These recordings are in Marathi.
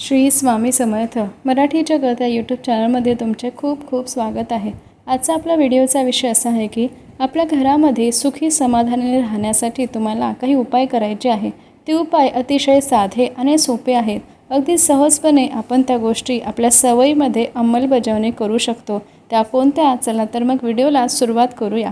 श्री स्वामी समर्थ मराठी जगत या यूट्यूब चॅनलमध्ये तुमचे खूप खूप स्वागत आहे. आजचा आपला व्हिडिओचा विषय असा आहे की आपल्या घरामध्ये सुखी समाधानाने राहण्यासाठी तुम्हाला काही उपाय करायचे आहे. ते उपाय अतिशय साधे आणि सोपे आहेत. अगदी सहजपणे आपण त्या गोष्टी आपल्या सवयीमध्ये अंमलबजावणी करू शकतो. त्या कोणत्या? चला तर मग व्हिडिओला सुरुवात करूया.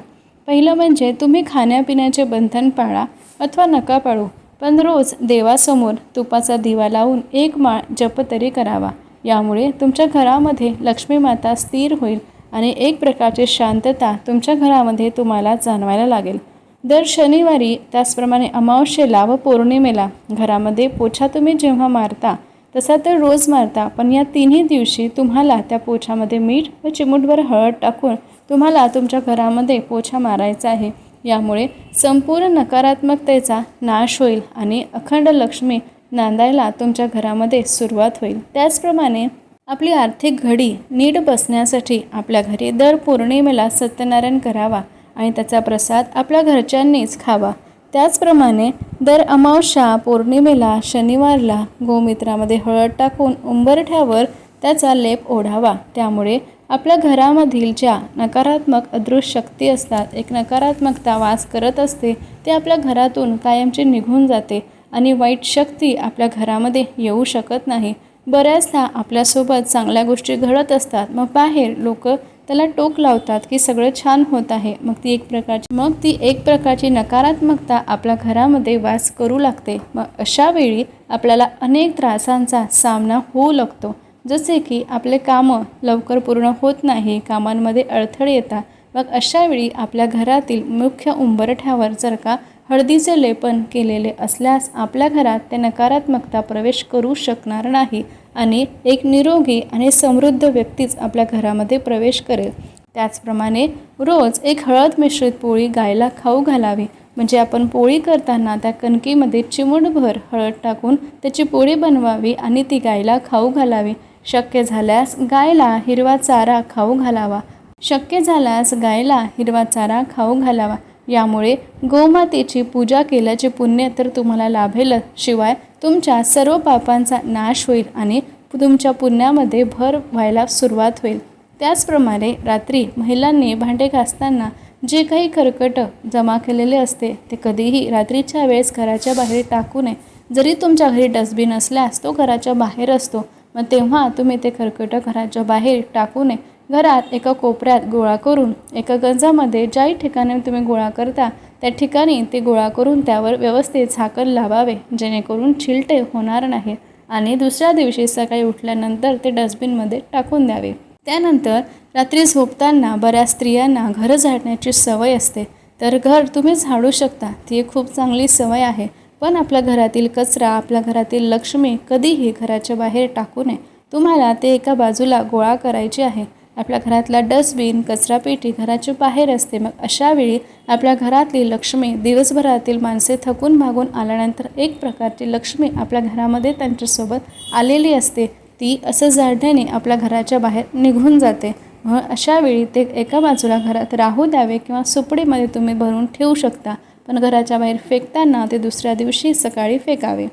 पहिलं म्हणजे तुम्ही खाण्यापिण्याचे बंधन पाळा अथवा नका पाळू. पण रोज देवासमोर तुपाचा दिवा लावून एक माळ जप तरी करावा. यामुळे तुमच्या घरामध्ये लक्ष्मी माता स्थिर होईल आणि एक प्रकारची शांतता तुमच्या घरामध्ये तुम्हाला जाणवायला लागेल. दर शनिवारी त्याचप्रमाणे अमावस्येला व पौर्णिमेला घरामध्ये पोछा तुम्ही जेव्हा मारता तसा तर रोज मारता पण या तिन्ही दिवशी तुम्हाला त्या पोछामध्ये मीठ व चिमूटभर हळद टाकून तुम्हाला तुमच्या घरामध्ये पोछा मारायचा आहे. यामुळे संपूर्ण नकारात्मकतेचा नाश होईल आणि अखंड लक्ष्मी नांदायला तुमच्या घरामध्ये सुरुवात होईल. त्याचप्रमाणे आपली आर्थिक घडी नीट बसण्यासाठी आपल्या घरी दर पौर्णिमेला सत्यनारायण करावा आणि त्याचा प्रसाद आपल्या घरच्यांनीच खावा. त्याचप्रमाणे दर अमावस्या पौर्णिमेला शनिवारला गोमित्रामध्ये हळद टाकून उंबरठ्यावर त्याचा लेप ओढावा. त्यामुळे आपल्या घरामधील ज्या नकारात्मक अदृश्य शक्ती असतात एक नकारात्मकता वास करत असते ते आपल्या घरातून कायमची निघून जाते आणि वाईट शक्ती आपल्या घरामध्ये येऊ शकत नाही. बऱ्याचदा आपल्यासोबत चांगल्या गोष्टी घडत असतात मग बाहेर लोक त्याला टोक लावतात की सगळं छान होत आहे. मग ती एक प्रकारची मग ती एक प्रकारची नकारात्मकता आपल्या घरामध्ये वास करू लागते. मग अशा वेळी आपल्याला अनेक त्रासांचा सामना होऊ लागतो. जसे की आपले कामं लवकर पूर्ण होत नाही कामांमध्ये अडथळे येतात मग अशावेळी आपल्या घरातील मुख्य उंबरठ्यावर जर का हळदीचे लेपन केलेले असल्यास आपल्या घरात ते नकारात्मकता प्रवेश करू शकणार नाही आणि एक निरोगी आणि समृद्ध व्यक्तीच आपल्या घरामध्ये प्रवेश करेल. त्याचप्रमाणे रोज एक हळद मिश्रित पोळी गायला खाऊ घालावी. म्हणजे आपण पोळी करताना त्या कणकीमध्ये चिमूटभर हळद टाकून त्याची पोळी बनवावी आणि ती गायला खाऊ घालावी. शक्य झाल्यास गायला हिरवा चारा खाऊ घालावा. शक्य झाल्यास गायला हिरवा चारा खाऊ घालावा. यामुळे गोमातेची पूजा केल्याचे पुण्य तर तुम्हाला लाभेलच शिवाय तुमच्या सर्व पापांचा नाश होईल आणि तुमच्या पुण्यामध्ये भर व्हायला सुरुवात होईल. त्याचप्रमाणे रात्री महिलांनी भांडे घासताना जे काही खरकट जमा केलेले असते ते कधीही रात्रीच्या वेळेस घराच्या बाहेर टाकू नये. जरी तुमच्या घरी डस्टबिन असल्यास तो घराच्या बाहेर असतो. मग तेव्हा तुम्ही ते खरकटं घराच्या बाहेर टाकू नये. घरात एका कोपऱ्यात गोळा करून एका गंजामध्ये ज्याही ठिकाणी तुम्ही गोळा करता त्या ठिकाणी ते गोळा करून त्यावर व्यवस्थित झाकण लावावे जेणेकरून छिलटे होणार नाही. आणि दुसऱ्या दिवशी सकाळी उठल्यानंतर ते डस्टबिनमध्ये टाकून द्यावे. त्यानंतर रात्री झोपताना बऱ्याच स्त्रियांना घरं झाडण्याची सवय असते. तर घर तुम्ही झाडू शकता ती एक खूप चांगली सवय आहे. पण आपल्या घरातील कचरा आपल्या घरातील लक्ष्मी कधीही घराच्या बाहेर टाकू नये. तुम्हाला ते एका बाजूला गोळा करायचे आहे. आपल्या घरातला डस्टबिन कचरापेटी घराच्या बाहेर असते. मग अशा वेळी आपल्या घरातली लक्ष्मी दिवसभरातील माणसे थकून भागून आल्यानंतर एक प्रकारची लक्ष्मी आपल्या घरामध्ये त्यांच्यासोबत आलेली असते. ती असं झाडण्याने आपल्या घराच्या बाहेर निघून जाते. मग अशा वेळी ते एका बाजूला घरात राहू द्यावे किंवा सुपडीमध्ये तुम्ही भरून ठेवू शकता. पण घराच्या बाहेर फेकताना ते दुसऱ्या दिवशी सकाळी फेकावे.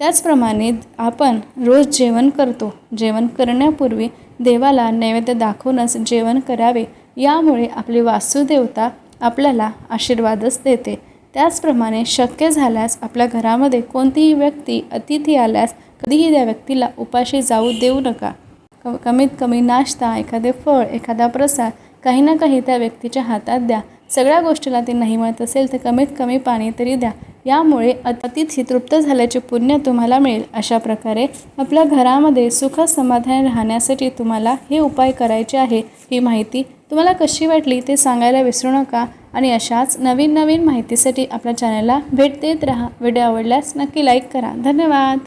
त्याचप्रमाणे आपण रोज जेवण करतो. जेवण करण्यापूर्वी देवाला नैवेद्य दाखवूनच जेवण करावे. यामुळे आपली वास्तुदेवता आपल्याला आशीर्वादच देते. त्याचप्रमाणे शक्य झाल्यास आपल्या घरामध्ये कोणतीही व्यक्ती अतिथी आल्यास कधीही त्या व्यक्तीला उपाशी जाऊ देऊ नका. क कमीत कमी नाश्ता एखादे फळ एखादा प्रसाद काही ना काही त्या व्यक्तीच्या हातात द्या. सगळ्या गोष्टीला ते नाही मिळत असेल तर कमीत कमी पाणी तरी द्या. यामुळे अतिथी तृप्त झाल्याचे पुण्य तुम्हाला मिळेल. अशा प्रकारे आपल्या घरामध्ये सुख समाधान राहण्यासाठी तुम्हाला हे उपाय करायचे आहे. ही माहिती तुम्हाला कशी वाटली ते सांगायला विसरू नका आणि अशाच नवीन नवीन माहितीसाठी आपल्या चॅनलला भेट देत राहा. व्हिडिओ आवडल्यास नक्की लाईक करा. धन्यवाद.